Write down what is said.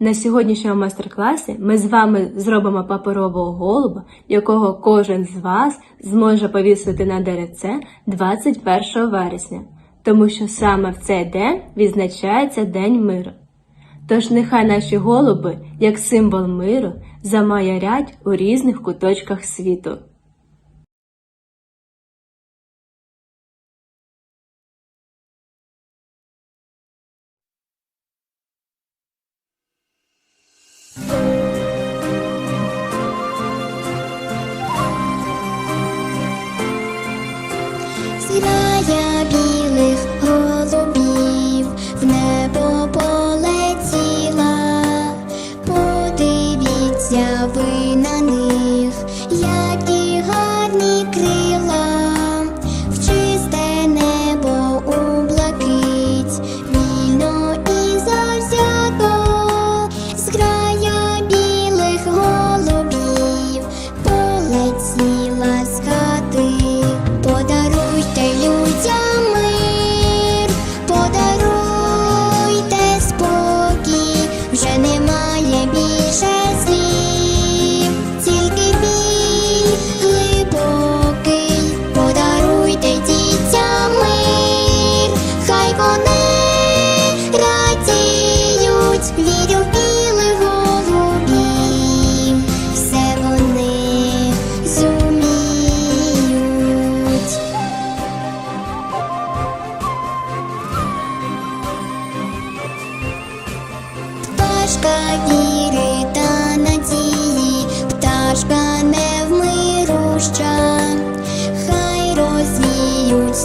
На сьогоднішньому майстер-класі ми з вами зробимо паперового голуба, якого кожен з вас зможе повісити на деревце 21 вересня, тому що саме в цей день відзначається День миру. Тож нехай наші голуби, як символ миру, замаярять у різних куточках світу. 喜马雅 Пташка віри та надії, пташка невмируща, хай розвіють.